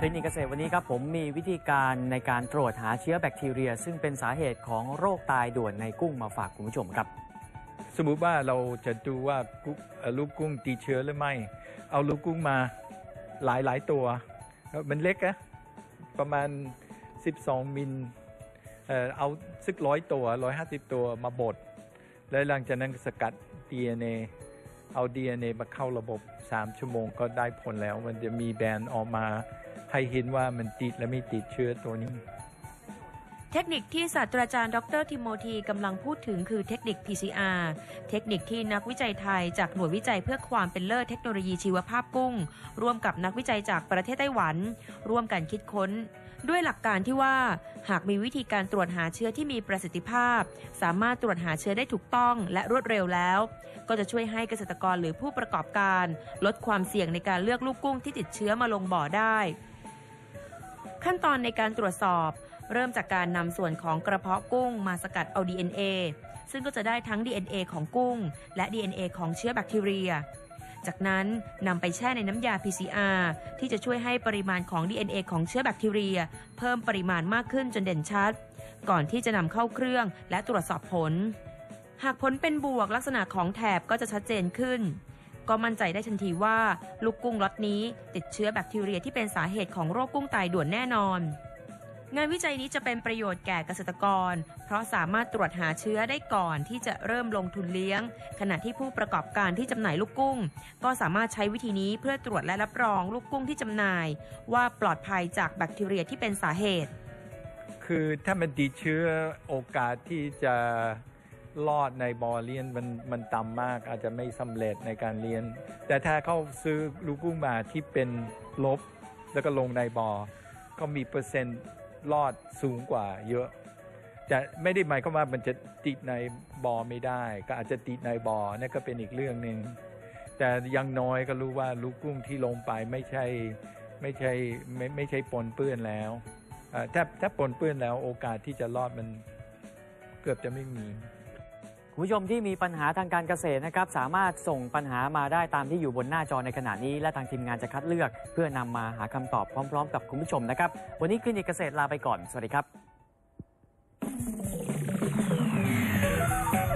คลินิกเกษตรวันนี้ครับผมมีวิธีการในการตรวจหาเชื้อแบคทีเรีย ซึ่งเป็นสาเหตุของโรคตายด่วนในกุ้งมาฝากคุณผู้ชมครับ สมมุติว่าเราจะดูว่ากุเอ่อลูกกุ้งติดเชื้อหรือไม่ เอาลูกกุ้งมาหลายหลายๆตัว มันเล็กอะประมาณ 12 มิลเอ่อเอาสักร้อยตัว 150 ตัวมาบด แล้วหลังจากนั้นสกัด DNA เอา DNA มาเข้าระบบ 3 ชั่วโมงก็ได้ผลแล้ว มันจะมีแบรนด์ออกมาให้เห็นว่ามันติดและไม่ติดเชื้อตัวนี้ เทคนิคที่ศาสตราจารย์ ดรทิโมธีกำลังพูดถึงคือเทคนิค PCR เทคนิคที่นักวิจัยไทยจากหน่วยวิจัยเพื่อความเป็นเลิศเทคโนโลยีชีวภาพกุ้ง ร่วมกับนักวิจัยจากประเทศไต้หวัน ร่วมกันคิดค้น ด้วยหลักการที่ว่า หากมีวิธีการตรวจหาเชื้อที่มีประสิทธิภาพ สามารถตรวจหาเชื้อได้ถูกต้องและรวดเร็วแล้ว ก็จะช่วยให้เกษตรกรหรือผู้ประกอบการ ลดความเสี่ยงในการเลือกลูกกุ้งที่ติดเชื้อมาลงบ่อได้ ขั้นตอนในการตรวจสอบ เริ่มจากการนำส่วนของกระเพาะกุ้งมาสกัดเอา DNA ซึ่งก็จะได้ทั้ง DNA ของกุ้ง และ DNA ของเชื้อแบคทีเรีย จากนั้นนำไปแช่ในน้ำยา PCR ที่จะช่วยให้ปริมาณของ DNA ของเชื้อแบคทีเรีย เพิ่มปริมาณมากขึ้นจนเด่นชัด ก่อนที่จะนำเข้าเครื่องและตรวจสอบผล หากผลเป็นบวกลักษณะของแถบก็จะชัดเจนขึ้น ก็มั่นใจได้ทันทีว่าลูกกุ้งล็อตนี้ ติดเชื้อแบคทีเรียที่เป็นสาเหตุของโรคกุ้งตายด่วนแน่นอน งานวิจัยนี้จะเป็นประโยชน์แก่เกษตรกร เพราะสามารถตรวจหาเชื้อได้ก่อนที่จะเริ่มลงทุนเลี้ยง ขณะที่ผู้ประกอบการที่จำหน่ายลูกกุ้ง ก็สามารถใช้วิธีนี้เพื่อตรวจและรับรองลูกกุ้งที่จำหน่าย ว่าปลอดภัยจากแบคทีเรียที่เป็นสาเหตุ คือถ้ามันติดเชื้อโอกาสที่จะรอดในบอเลียนมันมันต่ำมากอาจจะไม่สำเร็จในการเรียนแต่ถ้าเขาซื้อลูกกุ้งมาที่เป็นลบ แล้วก็ลงในบอก็มีเปอร์เซ็นต์ รอดสูงกว่าเยอะ จะไม่ได้หมายความว่ามันจะติดในบอไม่ได้ ก็อาจจะติดในบอนั่นก็เป็นอีกเรื่องหนึ่งแต่ยังน้อยก็รู้ว่าลูกกุ้งที่ลงไปไม่ใช่ไม่ใช่ไม่ไม่ใช่ปนเปื้อนแล้วถ้าถ้าปนเปื้อนแล้วโอกาสที่จะรอดมันเกือบจะไม่มี คุณผู้ชมที่มีปัญหาทางการเกษตรนะครับสามารถส่งปัญหามาได้ตามที่อยู่บนหน้าจอในขณะนี้ และทางทีมงานจะคัดเลือก เพื่อนำมาหาคำตอบพร้อม ๆ กับคุณผู้ชมนะครับวันนี้คลินิกเกษตรลาไปก่อนสวัสดีครับ